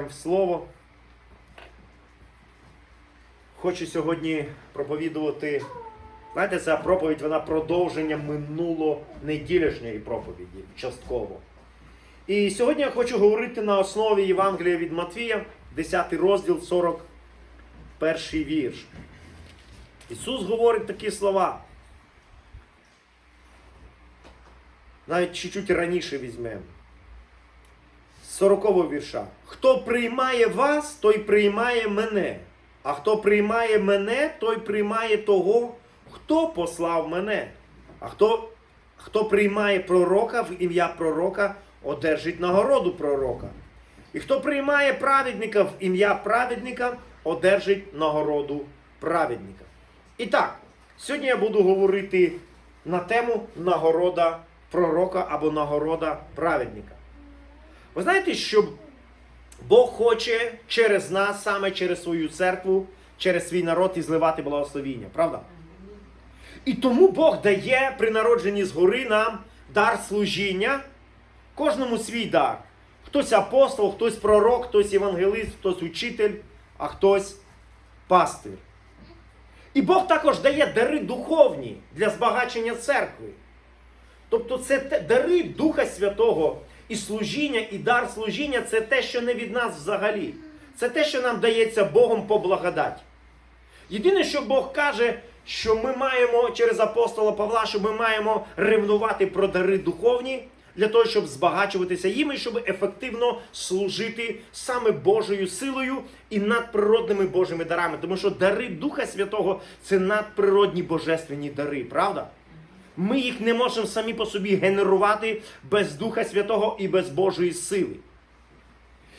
в слово. Хочу сьогодні проповідувати. Знаєте, ця проповідь вона продовження минуло неділішньої проповіді частково. І сьогодні я хочу говорити на основі Євангелія від Матвія, 10 розділ, 41 вірш. Ісус говорить такі слова. Навіть чуть-чуть раніше візьмемо. З 40 вірша. Хто приймає вас, той приймає мене. А хто приймає мене, той приймає того, хто послав мене. А хто, хто приймає пророка в ім'я пророка, одержить нагороду пророка. І хто приймає праведника в ім'я праведника, одержить нагороду праведника. І так, сьогодні я буду говорити на тему нагорода пророка або нагорода праведника. Ви знаєте, що Бог хоче через нас, саме через свою церкву, через свій народ і зливати благословіння, правда? І тому Бог дає при народженні згори нам дар служіння, кожному свій дар. Хтось апостол, хтось пророк, хтось євангелист, хтось учитель, а хтось пастир. І Бог також дає дари духовні для збагачення церкви. Тобто це дари Духа Святого і служіння, і дар служіння це те, що не від нас взагалі. Це те, що нам дається Богом по благодаті. Єдине, що Бог каже, що ми маємо через апостола Павла, що ми маємо ревнувати про дари духовні для того, щоб збагачуватися їм і щоб ефективно служити саме Божою силою і надприродними Божими дарами. Тому що дари Духа Святого це надприродні божественні дари, правда? Ми їх не можемо самі по собі генерувати без Духа Святого і без Божої сили.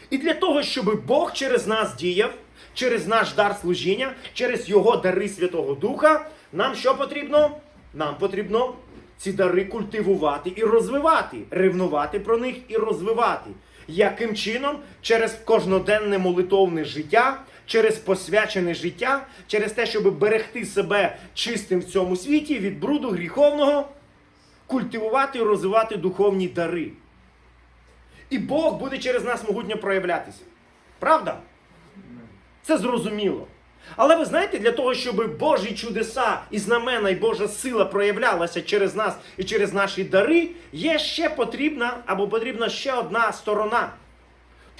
І для того, щоб Бог через нас діяв, через наш дар служіння, через Його дари Святого Духа, нам що потрібно? Нам потрібно ці дари культивувати і розвивати, ревнувати про них і розвивати. Яким чином? Через кожноденне молитовне життя, через посвячене життя, через те, щоб берегти себе чистим в цьому світі від бруду гріховного, культивувати і розвивати духовні дари. І Бог буде через нас могутньо проявлятися. Правда? Це зрозуміло. Але ви знаєте, для того, щоб Божі чудеса і знамена, і Божа сила проявлялася через нас і через наші дари, є ще потрібна або потрібна ще одна сторона.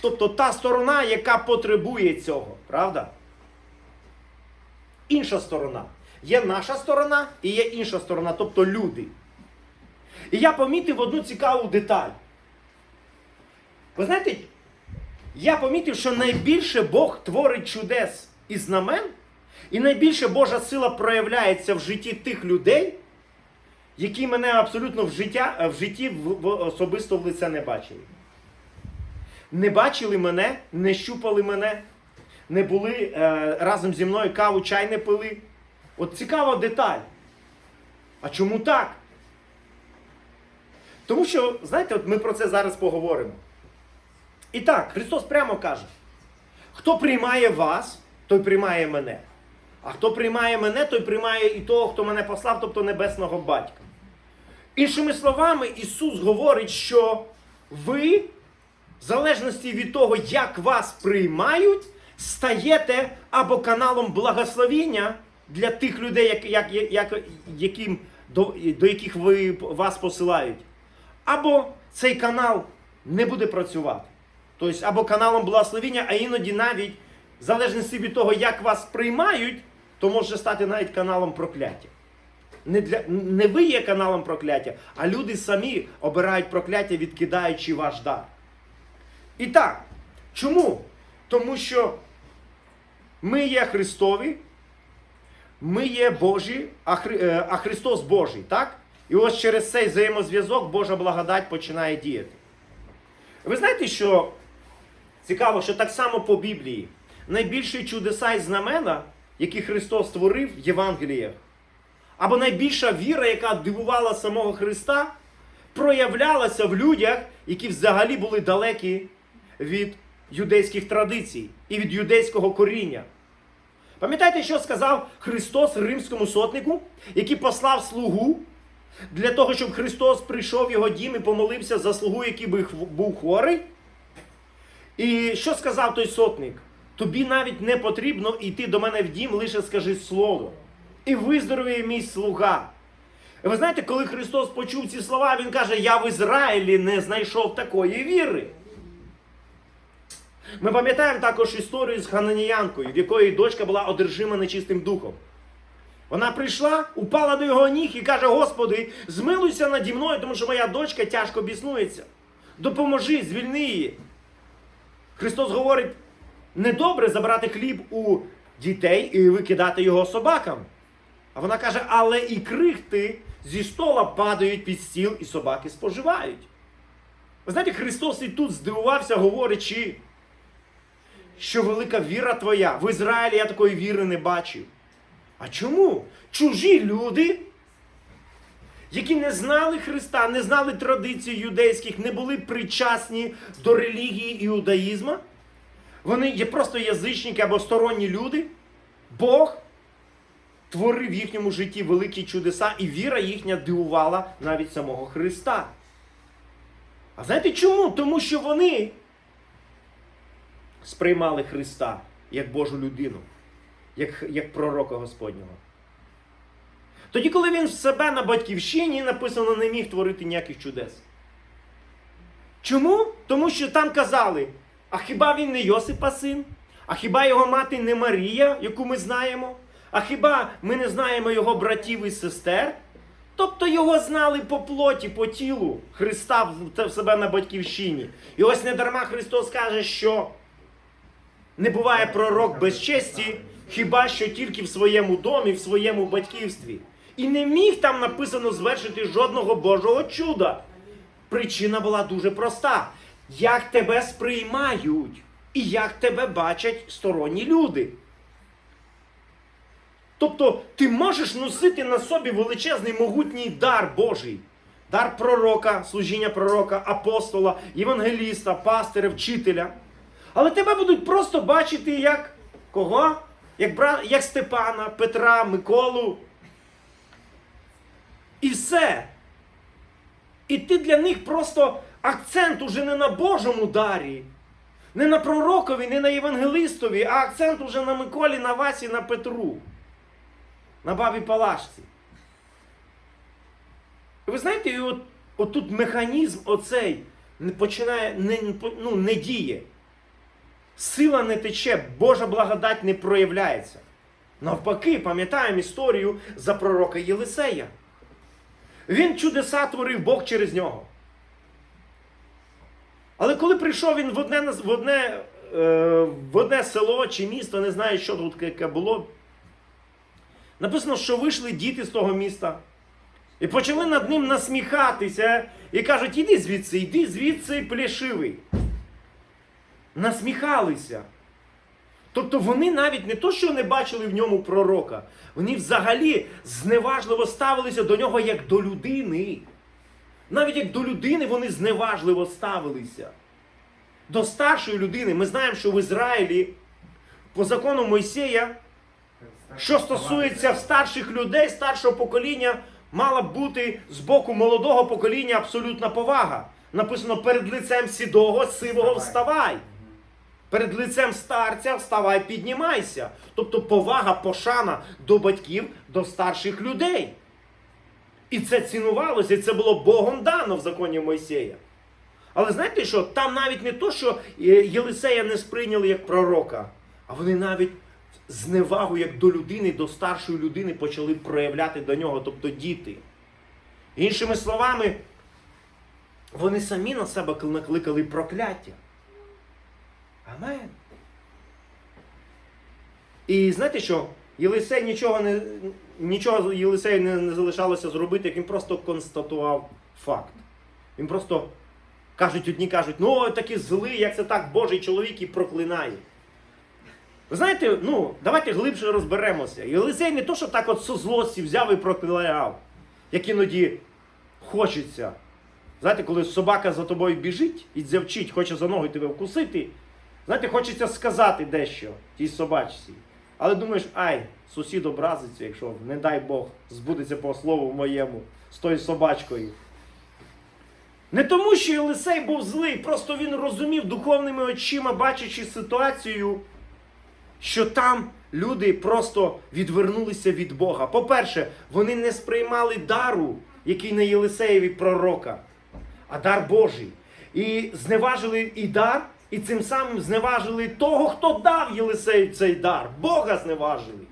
Тобто та сторона, яка потребує цього, правда? Інша сторона. Є наша сторона і є інша сторона, тобто люди. І я помітив одну цікаву деталь. Ви знаєте, я помітив, що найбільше Бог творить чудес і знамен, і найбільше Божа сила проявляється в житті тих людей, які мене абсолютно в, життя, в житті особисто в лице не бачили. Не бачили мене, не щупали мене, не були е, разом зі мною каву, чай не пили. От цікава деталь. А чому так? Тому що, знаєте, от ми про це зараз поговоримо. І так, Христос прямо каже: хто приймає вас, той приймає мене. А хто приймає мене, той приймає і того, хто мене послав, тобто небесного батька. Іншими словами, Ісус говорить, що ви, в залежності від того, як вас приймають, стаєте або каналом благословіння для тих людей, як, як, як, яким, до, до яких ви, вас посилають. Або цей канал не буде працювати. Тобто, або каналом благословіння, а іноді навіть, в залежності від того, як вас приймають, то може стати навіть каналом прокляття. Не, для, не ви є каналом прокляття, а люди самі обирають прокляття, відкидаючи ваш дар. І так, чому? Тому що ми є Христові, ми є Божі, а, Хри- е, а Христос Божий, так? І ось через цей взаємозв'язок Божа благодать починає діяти. Ви знаєте, що цікаво, що так само по Біблії найбільші чудеса і знамена, які Христос створив в Євангеліях, або найбільша віра, яка дивувала самого Христа, проявлялася в людях, які взагалі були далекі від юдейських традицій і від юдейського коріння. Пам'ятаєте, що сказав Христос римському сотнику, який послав слугу для того, щоб Христос прийшов в його дім і помолився за слугу, який би був хворий? І що сказав той сотник? Тобі навіть не потрібно йти до мене в дім, лише скажи слово. І виздоровіє мій слуга. І ви знаєте, коли Христос почув ці слова, Він каже: Я в Ізраїлі не знайшов такої віри. Ми пам'ятаємо також історію з Хананіянкою, в якої дочка була одержима нечистим духом. Вона прийшла, упала до його ніг і каже: Господи, змилуйся наді мною, тому що моя дочка тяжко біснується. Допоможи, звільни її. Христос говорить: недобре забрати хліб у дітей і викидати його собакам. А вона каже, але і крихти зі стола падають під стіл, і собаки споживають. Ви знаєте, Христос і тут здивувався, говорячи, що велика віра твоя. В Ізраїлі я такої віри не бачив. А чому? Чужі люди, які не знали Христа, не знали традицій юдейських, не були причасні до релігії іудаїзму, вони є просто язичники або сторонні люди, Бог творив в їхньому житті великі чудеса, і віра їхня дивувала навіть самого Христа. А знаєте чому? Тому що вони сприймали Христа як Божу людину, як, як пророка Господнього. Тоді, коли він в себе на батьківщині написано, не міг творити ніяких чудес. Чому? Тому що там казали, а хіба він не Йосипа син? А хіба його мати не Марія, яку ми знаємо? А хіба ми не знаємо його братів і сестер? Тобто його знали по плоті, по тілу Христа в себе на батьківщині. І ось не дарма Христос каже, що не буває пророк без честі, хіба що тільки в своєму домі, в своєму батьківстві. І не міг там написано звершити жодного Божого чуда. Причина була дуже проста: як тебе сприймають і як тебе бачать сторонні люди. Тобто ти можеш носити на собі величезний могутній дар Божий, дар пророка, служіння пророка, апостола, євангеліста, пастиря, вчителя. Але тебе будуть просто бачити як кого? Як, бра... як Степана, Петра, Миколу. І все. І ти для них просто акцент уже не на Божому дарі, не на пророкові, не на євангелистові, а акцент уже на Миколі, на Васі, на Петру, на бабі Палашці. Ви знаєте, і от, от тут механізм оцей починає, не, ну, не діє. Сила не тече, Божа благодать не проявляється. Навпаки, пам'ятаємо історію за пророка Єлисея. Він чудеса творив Бог через нього. Але коли прийшов він в одне, в одне, е, в одне село чи місто, не знаю, що тут яке було, написано, що вийшли діти з того міста і почали над ним насміхатися і кажуть, іди звідси, іди звідси плешивий. Насміхалися. Тобто вони навіть не то, що не бачили в ньому пророка, вони взагалі зневажливо ставилися до нього як до людини. Навіть як до людини вони зневажливо ставилися. До старшої людини. Ми знаємо, що в Ізраїлі по закону Мойсея, що стосується старших людей, старшого покоління, мала б бути з боку молодого покоління абсолютна повага. Написано перед лицем сідого, сивого вставай. Перед лицем старця вставай, піднімайся. Тобто повага, пошана до батьків, до старших людей. І це цінувалося, і це було Богом дано в законі Мойсея. Але знаєте що? Там навіть не то, що Єлисея не сприйняли як пророка, а вони навіть зневагу як до людини, до старшої людини почали проявляти до нього, тобто діти. Іншими словами, вони самі на себе накликали прокляття. Амен. І знаєте що? Єлисей нічого не, нічого Єлисею не, не залишалося зробити, як він просто констатував факт. Він просто кажуть, одні кажуть, ну ой, такий злий, як це так, Божий чоловік і проклинає. Ви знаєте, ну, давайте глибше розберемося. Єлисей не то, що так от со злості взяв і проклинав, як іноді хочеться. Знаєте, коли собака за тобою біжить і дзявчить, хоче за ногу тебе вкусити. Знаєте, хочеться сказати дещо тій собачці. Але думаєш, ай, сусід образиться, якщо, не дай Бог, збудеться по слову моєму з тою собачкою. Не тому, що Єлисей був злий, просто він розумів духовними очима, бачачи ситуацію, що там люди просто відвернулися від Бога. По-перше, вони не сприймали дару, який на Єлисеєві пророка, а дар Божий. І зневажили і дар, і цим самим зневажили того, хто дав Єлисею цей дар. Бога зневажили.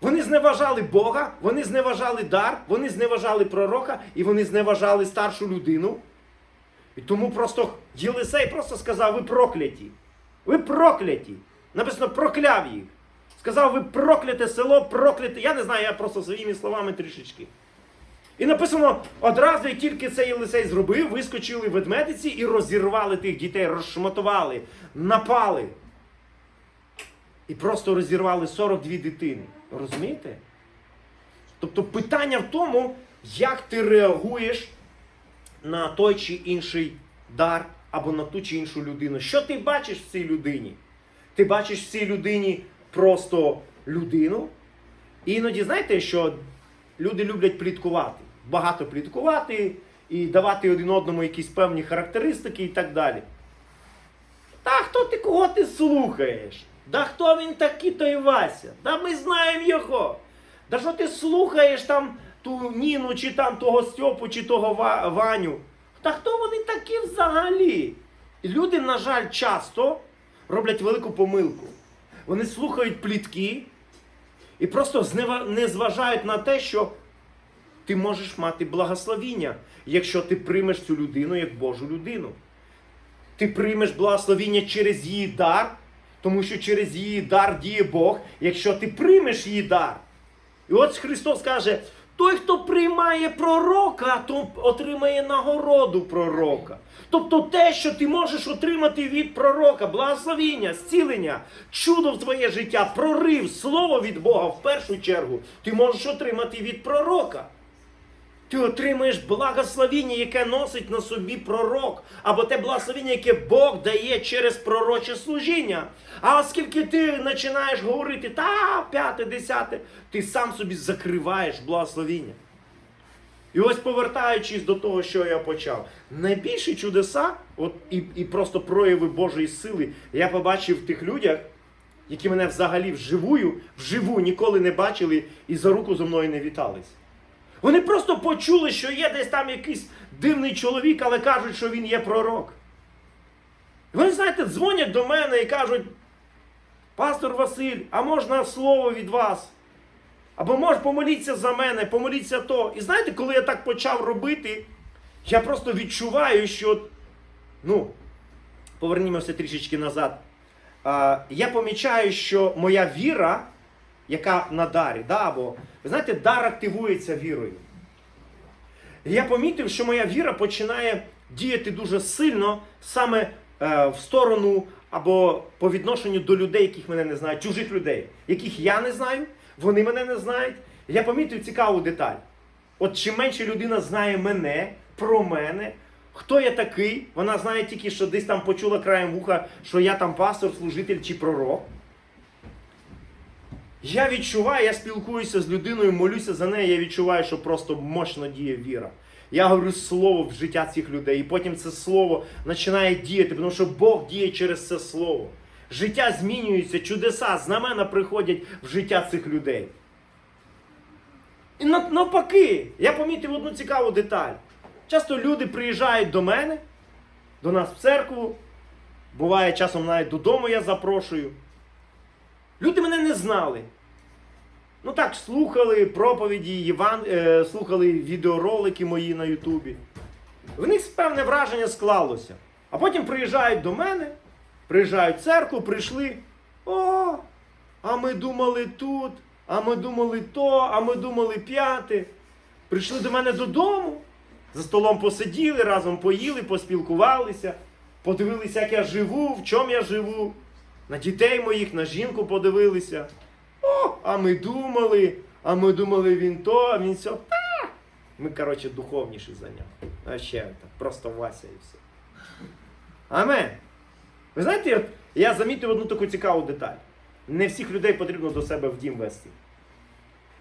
Вони зневажали Бога, вони зневажали дар, вони зневажали пророка і вони зневажали старшу людину. І тому просто Єлисей просто сказав: ви прокляті. Ви прокляті. Написано, прокляв їх. Сказав, ви прокляте село, прокляте. Я не знаю, я просто своїми словами трішечки. І написано, одразу, як тільки це Єлисей зробив, вискочили ведмедиці і розірвали тих дітей, розшматували, напали. І просто розірвали 42 дитини. Розумієте? Тобто питання в тому, як ти реагуєш на той чи інший дар або на ту чи іншу людину. Що ти бачиш в цій людині? Ти бачиш в цій людині просто людину. І іноді знаєте, що люди люблять пліткувати, багато пліткувати і давати один одному якісь певні характеристики і так далі. Та хто ти кого ти слухаєш? Да хто він такий той Вася? Да ми знаємо його. Да що ти слухаєш там ту Ніну, чи там того Стьопу, чи того Ваню? Та хто вони такі взагалі? І люди, на жаль, часто роблять велику помилку. Вони слухають плітки і просто не зважають на те, що ти можеш мати благословіння, якщо ти приймеш цю людину як Божу людину. Ти приймеш благословіння через її дар, тому що через її дар діє Бог, якщо ти приймеш її дар. І от Христос каже: той, хто приймає пророка, то отримає нагороду пророка. Тобто те, що ти можеш отримати від пророка, благословіння, зцілення, чудо в твоє життя, прорив, слово від Бога в першу чергу, ти можеш отримати від пророка. Ти отримаєш благословіння, яке носить на собі пророк, або те благословіння, яке Бог дає через пророче служіння. А оскільки ти починаєш говорити та п'яте, десяте, ти сам собі закриваєш благословіння. І ось повертаючись до того, що я почав, найбільші чудеса, от і, і просто прояви Божої сили, я побачив в тих людях, які мене взагалі вживую, вживу ніколи не бачили і за руку зо мною не вітались. Вони просто почули, що є десь там якийсь дивний чоловік, але кажуть, що він є пророк. Вони, знаєте, дзвонять до мене і кажуть, пастор Василь, а можна слово від вас? Або може помоліться за мене, помоліться то. І знаєте, коли я так почав робити, я просто відчуваю, що, ну, повернімося трішечки назад. Я помічаю, що моя віра, яка на дарі, да, або, ви знаєте, дар активується вірою. Я помітив, що моя віра починає діяти дуже сильно саме е, в сторону або по відношенню до людей, яких мене не знають, чужих людей, яких я не знаю, вони мене не знають. Я помітив цікаву деталь. От чим менше людина знає мене, про мене, хто я такий, вона знає тільки, що десь там почула краєм вуха, що я там пастор, служитель чи пророк. Я відчуваю, я спілкуюся з людиною, молюся за неї, я відчуваю, що просто мощно діє віра. Я говорю слово в життя цих людей, і потім це слово починає діяти, тому що Бог діє через це слово. Життя змінюється, чудеса, знамена приходять в життя цих людей. І навпаки, я помітив одну цікаву деталь. Часто люди приїжджають до мене, до нас в церкву, буває часом навіть додому я запрошую. Люди мене не знали. Ну так, слухали проповіді, Єван... е, слухали відеоролики мої на Ютубі. В них певне враження склалося. А потім приїжджають до мене, приїжджають в церкву, прийшли. О, а ми думали тут, а ми думали то, а ми думали п'яте. Прийшли до мене додому, за столом посиділи, разом поїли, поспілкувалися, подивилися, як я живу, в чому я живу. На дітей моїх, на жінку подивилися. А ми думали, а ми думали він то, а він сьо. Ми, коротше, духовніші за нього. А ще так, просто Вася і все. Амен. Ви знаєте, я замітив одну таку цікаву деталь. Не всіх людей потрібно до себе в дім вести.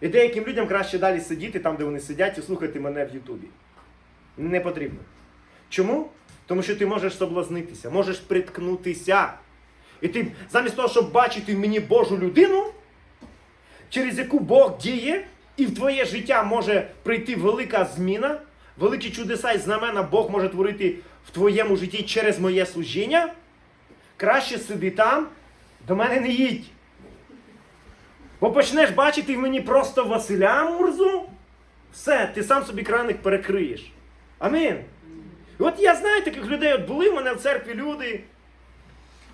І деяким людям краще далі сидіти там, де вони сидять, і слухати мене в Ютубі. Не потрібно. Чому? Тому що ти можеш соблазнитися, можеш приткнутися. І ти замість того, щоб бачити мені Божу людину, через яку Бог діє, і в твоє життя може прийти велика зміна, великі чудеса і знамена Бог може творити в твоєму житті через моє служіння. Краще сиди там, до мене не їдь. Бо почнеш бачити в мені просто Василя Мурзу, все, ти сам собі краник перекриєш. Амін. І от я знаю таких людей, от були в мене в церкві люди.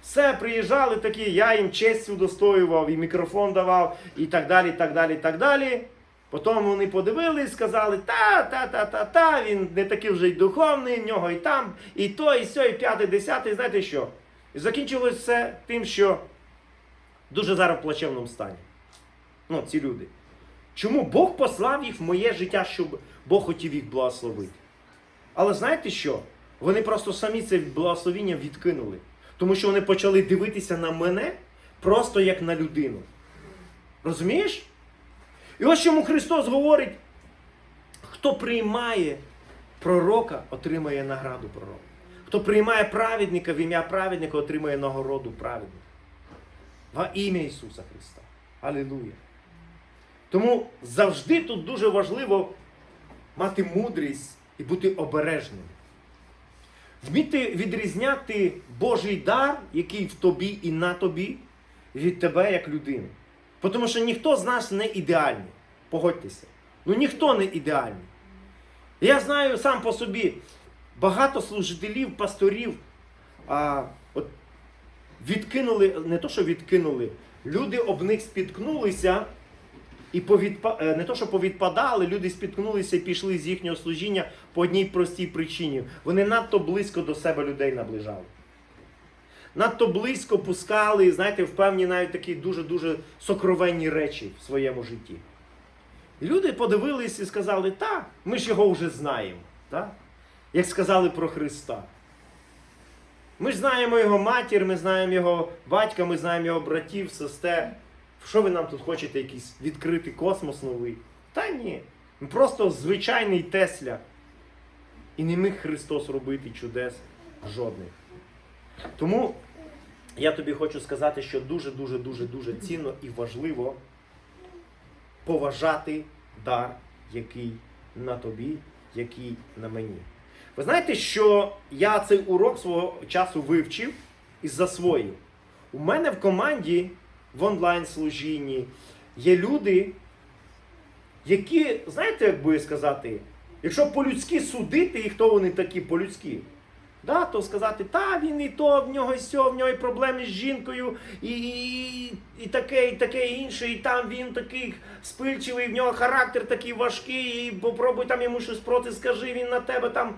Все, приїжджали такі, я їм честь удостоював, і мікрофон давав, і так далі, так далі, так далі. Потім вони подивились, сказали, та, та, та, та, та, він не такий вже й духовний, в нього і там, і то, і сьо, і п'яте, десяте, знаєте що? І закінчилось все тим, що дуже зараз в плачевному стані. Ну, ці люди. Чому Бог послав їх в моє життя, щоб Бог хотів їх благословити? Але знаєте що? Вони просто самі це благословіння відкинули. Тому що вони почали дивитися на мене просто як на людину. Розумієш? І ось чому Христос говорить: хто приймає пророка, отримає награду пророка. Хто приймає праведника в ім'я праведника, отримає нагороду праведника. Во ім'я Ісуса Христа. Алілуя. Тому завжди тут дуже важливо мати мудрість і бути обережним. Вміти відрізняти Божий дар, який в тобі і на тобі, від тебе як людини. Тому що ніхто з нас не ідеальний. Погодьтеся. Ну ніхто не ідеальний. Я знаю сам по собі багато служителів, пасторів а, от, відкинули, не то, що відкинули, люди об них спіткнулися. І повідпа... е, не то, що повідпадали, люди спіткнулися і пішли з їхнього служіння по одній простій причині. Вони надто близько до себе людей наближали. Надто близько пускали, знаєте, в певні навіть такі дуже-дуже сокровенні речі в своєму житті. Люди подивились і сказали, та, ми ж його вже знаємо. Так? Як сказали про Христа. Ми ж знаємо його матір, ми знаємо його батька, ми знаємо його братів, сестер. Що ви нам тут хочете якийсь відкритий космос новий? Та ні. Просто звичайний Тесля. І не міг Христос робити чудес жодних. Тому я тобі хочу сказати, що дуже-дуже дуже дуже цінно і важливо поважати дар, який на тобі, який на мені. Ви знаєте, що я цей урок свого часу вивчив і засвоїв. У мене в команді в онлайн-служінні є люди, які, знаєте, як би сказати, якщо по-людськи судити їх, хто вони такі по-людськи, да, то сказати, та він і то, в нього і сьо, в нього і проблеми з жінкою, і, і, і таке, і таке інше, і там він такий спильчивий, в нього характер такий важкий, і попробуй там йому щось проти, скажи, він на тебе там.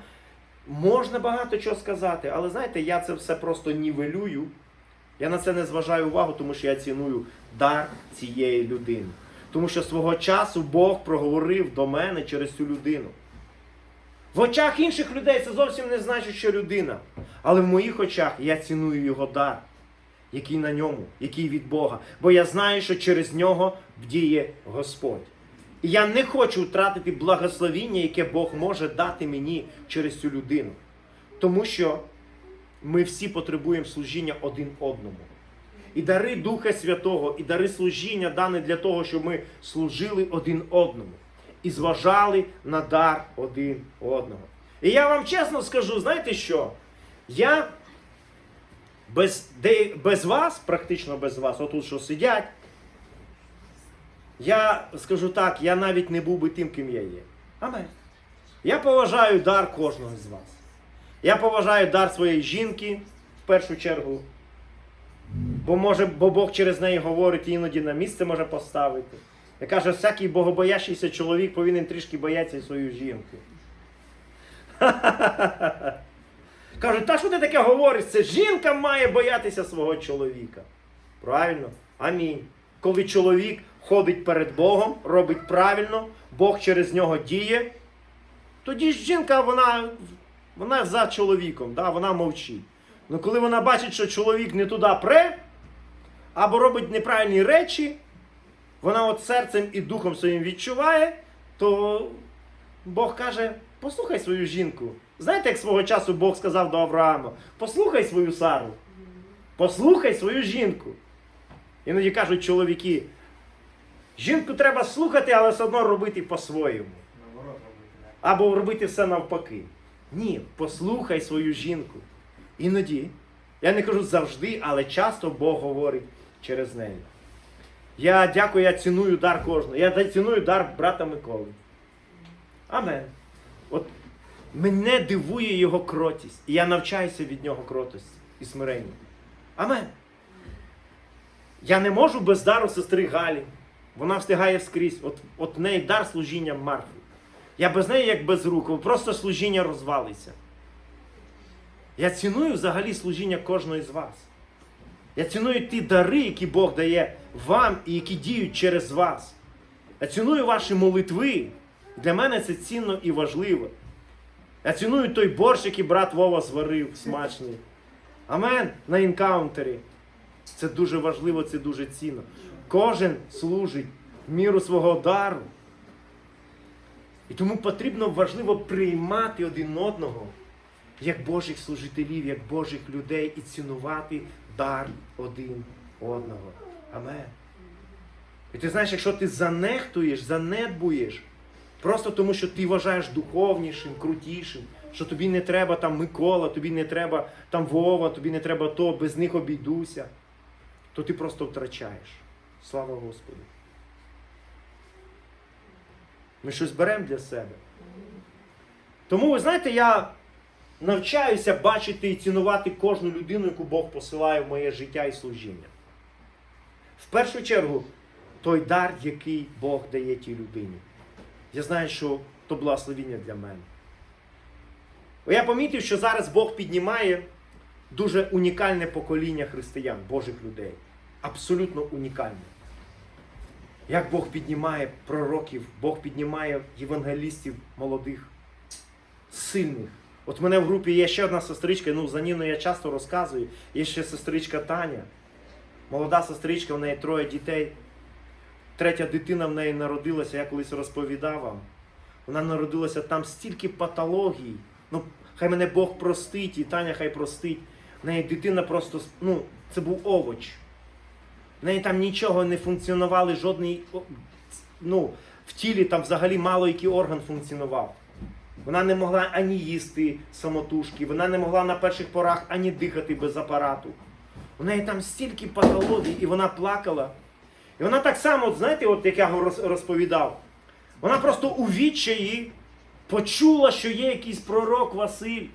Можна багато чого сказати, але знаєте, я це все просто нівелюю. Я на це не зважаю увагу, тому що я ціную дар цієї людини. Тому що свого часу Бог проговорив до мене через цю людину. В очах інших людей це зовсім не значить, що людина. Але в моїх очах я ціную його дар, який на ньому, який від Бога. Бо я знаю, що через нього бдіє Господь. І я не хочу втратити благословіння, яке Бог може дати мені через цю людину. Тому що ми всі потребуємо служіння один одному. І дари Духа Святого, і дари служіння дане для того, щоб ми служили один одному і зважали на дар один одного. І я вам чесно скажу, знаєте що? Я без, де, без вас, практично без вас, отут що сидять, я скажу так, я навіть не був би тим, ким я є. Амен. Я поважаю дар кожного з вас. Я поважаю дар своєї жінки в першу чергу. Бо може, бо Бог через неї говорить і іноді на місце може поставити. Я каже, всякий богобоящийся чоловік повинен трішки боятися свою жінку. Кажуть, та що ти таке говориш? Це жінка має боятися свого чоловіка. Правильно? Амінь. Коли чоловік ходить перед Богом, робить правильно, Бог через нього діє, тоді ж жінка, вона, вона за чоловіком, да? вона мовчить. Ну коли вона бачить, що чоловік не туди пре, або робить неправильні речі, вона от серцем і духом своїм відчуває, то Бог каже, Послухай свою жінку. Знаєте, як свого часу Бог сказав до Авраама: послухай свою Сару. Послухай свою жінку. Іноді кажуть чоловіки, жінку треба слухати, але все одно робити по-своєму. Або робити все навпаки. Ні, послухай свою жінку. Іноді, я не кажу завжди, але часто Бог говорить через неї. Я дякую, я ціную дар кожного. Я ціную дар брата Миколи. Амен. От мене дивує його кротість. І я навчаюся від нього кротості і смиренню. Амен. Я не можу без дару сестри Галі. Вона встигає скрізь. От, от в неї дар служіння Марфи. Я без неї як без рук, просто служіння розвалиться. Я ціную взагалі служіння кожного з вас. Я ціную ті дари, які Бог дає вам і які діють через вас. Я ціную ваші молитви. Для мене це цінно і важливо. Я ціную той борщ, який брат Вова зварив, смачний. Амен на інкаунтері. Це дуже важливо, це дуже цінно. Кожен служить в міру свого дару. І тому потрібно важливо приймати один одного як Божих служителів, як Божих людей і цінувати дар один одного. Амен. І ти знаєш, якщо ти занехтуєш, занедбуєш, просто тому що ти вважаєш духовнішим, крутішим, що тобі не треба там Микола, тобі не треба там Вова, тобі не треба то, без них обійдуся, то ти просто втрачаєш. Слава Господу. Ми щось беремо для себе. Тому, ви знаєте, я навчаюся бачити і цінувати кожну людину, яку Бог посилає в моє життя і служіння. В першу чергу, той дар, який Бог дає тій людині. Я знаю, що то благословіння для мене. Бо Я помітив, що зараз Бог піднімає дуже унікальне покоління християн, Божих людей. Абсолютно унікальне. Як Бог піднімає пророків, Бог піднімає євангелістів молодих, сильних. От в мене в групі є ще одна сестричка, ну за Ніною я часто розказую. Є ще сестричка Таня. Молода сестричка, в неї троє дітей. Третя дитина в неї народилася, я колись розповідав вам. Вона народилася там стільки патологій. Ну, хай мене Бог простить, і Таня хай простить. В неї дитина просто, ну, це був овоч. В неї там нічого не функціонували, жодний, ну, в тілі там взагалі мало який орган функціонував. Вона не могла ані їсти самотужки, вона не могла на перших порах ані дихати без апарату. У неї там стільки патологій, і вона плакала. І вона так само, от знаєте, от як я роз- розповідав, вона просто у відчаї почула, що є якийсь пророк Василь.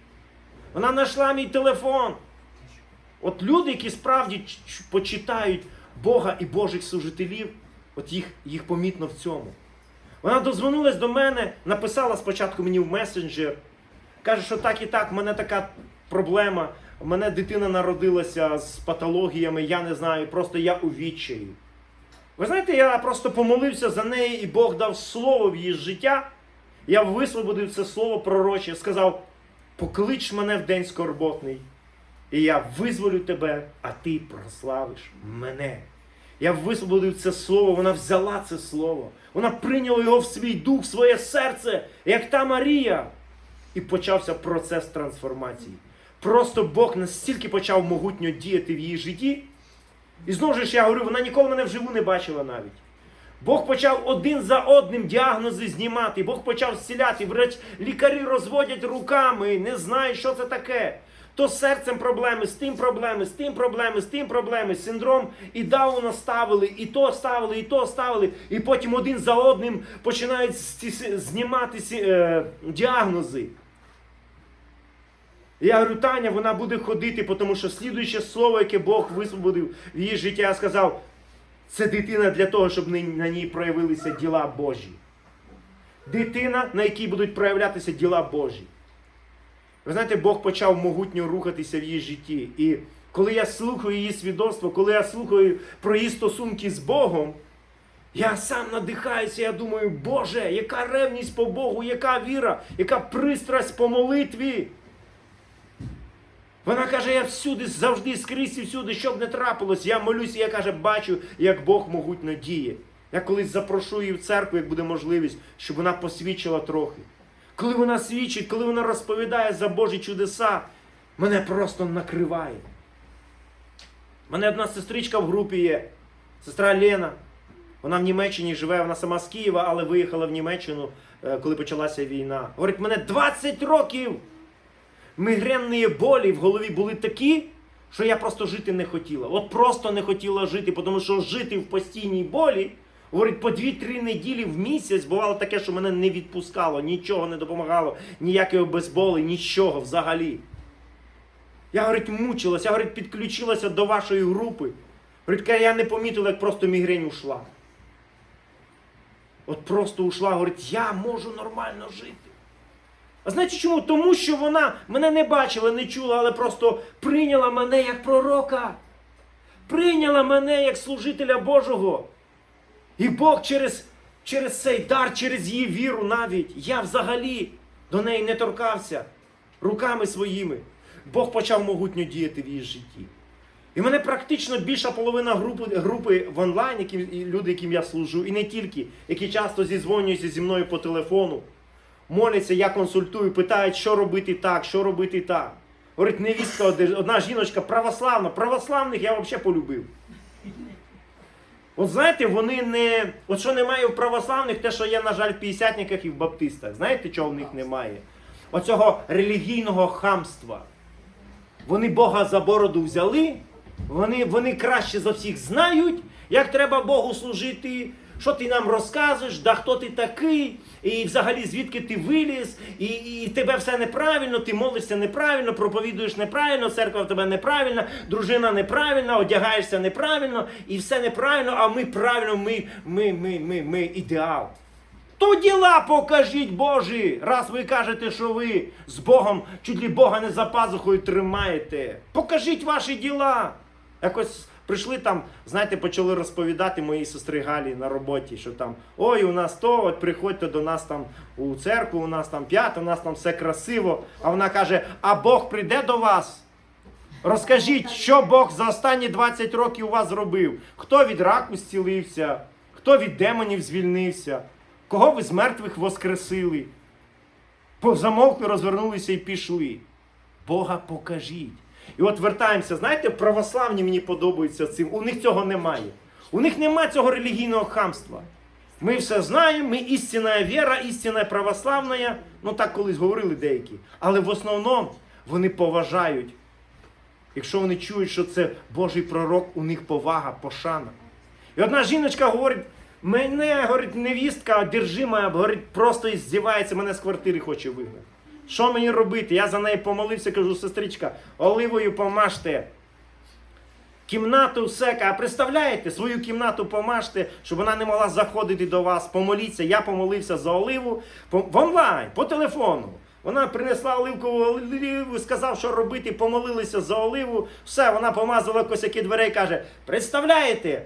Вона знайшла мій телефон. От люди, які справді почитають Бога і Божих служителів, от їх, їх помітно в цьому. Вона дозвонилась до мене, написала спочатку мені в месенджер. Каже, що так і так, в мене така проблема. У мене дитина народилася з патологіями, я не знаю, просто я у відчаї. Ви знаєте, я просто помолився за неї, і Бог дав слово в її життя. Я висвободив це слово пророче, сказав: поклич мене в день скорботний, і я визволю тебе, а ти прославиш мене. Я висвободив це слово, вона взяла це слово, вона прийняла його в свій дух, в своє серце, як та Марія. І почався процес трансформації. Просто Бог настільки почав могутньо діяти в її житті. І знову ж я говорю, вона ніколи мене вживу не бачила навіть. Бог почав один за одним діагнози знімати, Бог почав зціляти. Врач, лікарі розводять руками, не знають, що це таке. То з серцем проблеми, з тим проблеми, з тим проблеми, з тим проблеми, синдром і Дауна ставили, і то ставили, і то ставили. І потім один за одним починають знімати е, діагнози. Я говорю, Таня, вона буде ходити, тому що слідуюче слово, яке Бог висвободив в її життя, я сказав, це дитина для того, щоб на- ній проявилися діла Божі. Дитина, на якій будуть проявлятися діла Божі. Ви знаєте, Бог почав могутньо рухатися в її житті. І коли я слухаю її свідоцтво, коли я слухаю про її стосунки з Богом, я сам надихаюся, я думаю, Боже, яка ревність по Богу, яка віра, яка пристрасть по молитві. Вона каже, я всюди, завжди, скрізь і всюди, що б не трапилось, я молюся, я каже, бачу, як Бог могутньо діє. Я колись запрошу її в церкву, як буде можливість, щоб вона посвідчила трохи. Коли вона свідчить, коли вона розповідає за Божі чудеса, мене просто накриває. Мене одна сестричка в групі є, сестра Лена. Вона в Німеччині живе, вона сама з Києва, але виїхала в Німеччину, е, коли почалася війна. Говорить, мене 20 років мігренні болі в голові були такі, що я просто жити не хотіла. От просто не хотіла жити, тому що жити в постійній болі, говорить, по 2-3 неділі в місяць бувало таке, що мене не відпускало, нічого не допомагало, ніякої безболи, нічого взагалі. Я, говорить, мучилася, я, говорить, підключилася до вашої групи. Говорить, я не помітила, як просто мігрень ушла. От просто ушла, говорить, я можу нормально жити. А знаєте чому? Тому що вона мене не бачила, не чула, але просто прийняла мене як пророка. Прийняла мене як служителя Божого. І Бог через, через цей дар, через її віру навіть, я взагалі до неї не торкався руками своїми. Бог почав могутньо діяти в її житті. І мене практично більша половина групи, групи в онлайн, які, люди, яким я служу, і не тільки, які часто зізвонюються зі мною по телефону, моляться, я консультую, питають, що робити так, що робити так. Говорить, невістка, одна- жіночка православна, православних я взагалі полюбив. От знаєте, вони не. От що немає в православних, те, що є, на жаль, в п'ятдесятниках і в баптистах. Знаєте, чого в них немає? Оцього релігійного хамства. Вони Бога за бороду взяли, вони, вони краще за всіх знають, як треба Богу служити, що ти нам розказуєш, да хто ти такий, і взагалі звідки ти виліз, і, і тебе все неправильно, ти молишся неправильно, проповідуєш неправильно, церква в тебе неправильна, дружина неправильна, одягаєшся неправильно, і все неправильно, а ми правильно, ми, ми, ми, ми, ми ідеал. То діла покажіть Божі, раз ви кажете, що ви з Богом чуть ли Бога не за пазухою тримаєте. Покажіть ваші діла. Якось прийшли там, знаєте, почали розповідати моїй сестри Галі на роботі, що там ой, у нас то, от приходьте до нас там у церкву, у нас там п'ята, у нас там все красиво. А вона каже: а Бог прийде до вас. Розкажіть, що Бог за останні 20 років у вас зробив? Хто від раку зцілився, хто від демонів звільнився, кого ви з мертвих воскресили? Замовкли, розвернулися і пішли. Бога покажіть. І от вертаємося, знаєте, православні мені подобаються цим. У них цього немає. У них немає цього релігійного хамства. Ми все знаємо, ми істинна віра, істинна православна. Ну так колись говорили деякі. Але в основному вони поважають. Якщо вони чують, що це Божий пророк, у них повага, пошана. І одна жіночка говорить, мене, говорить, невістка одержима, говорить, просто здівається, мене з квартири хоче вигнати. Що мені робити? Я за неї помолився, кажу, сестричка, оливою помажте. Кімнату все, а представляєте, свою кімнату помажте, щоб вона не могла заходити до вас. Помоліться. Я помолився за оливу в онлайн, по телефону. Вона принесла оливкову оливу, сказав, що робити, помолилися за оливу. Все, вона помазала косяки дверей, каже: представляєте?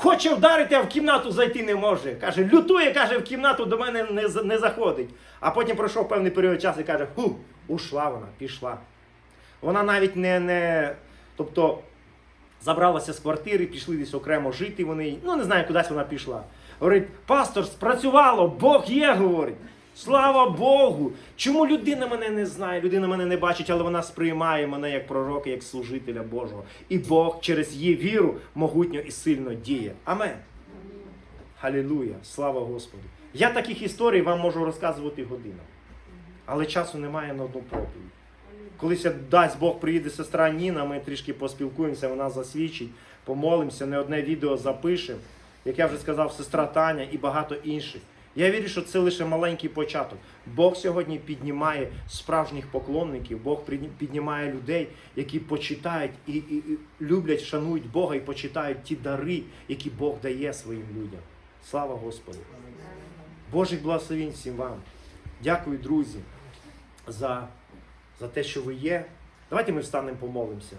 Хоче вдарити, а в кімнату зайти не може. Каже, лютує, каже, в кімнату до мене не, не заходить. А потім пройшов певний період часу і каже, ху, ушла вона, пішла. Вона навіть не, не тобто, забралася з квартири, пішли десь окремо жити вони. Ну, не знаю, кудись вона пішла. Говорить, пастор, спрацювало, Бог є, говорить. Слава Богу! Чому людина мене не знає, людина мене не бачить, але вона сприймає мене як пророка, як служителя Божого. І Бог через її віру могутньо і сильно діє. Амен. Халілуя! Слава Господу! Я таких історій вам можу розказувати годинами. Але часу немає на одну проповідь. Колись дасть Бог приїде сестра Ніна, ми трішки поспілкуємося, вона засвідчить, помолимося, не одне відео запишемо. Як я вже сказав, сестра Таня і багато інших. Я вірю, що це лише маленький початок. Бог сьогодні піднімає справжніх поклонників, Бог піднімає людей, які почитають і, і, і люблять, шанують Бога і почитають ті дари, які Бог дає своїм людям. Слава Господу! Божих благословень всім вам. Дякую, друзі, за, за те, що ви є. Давайте ми встанемо, помолимося.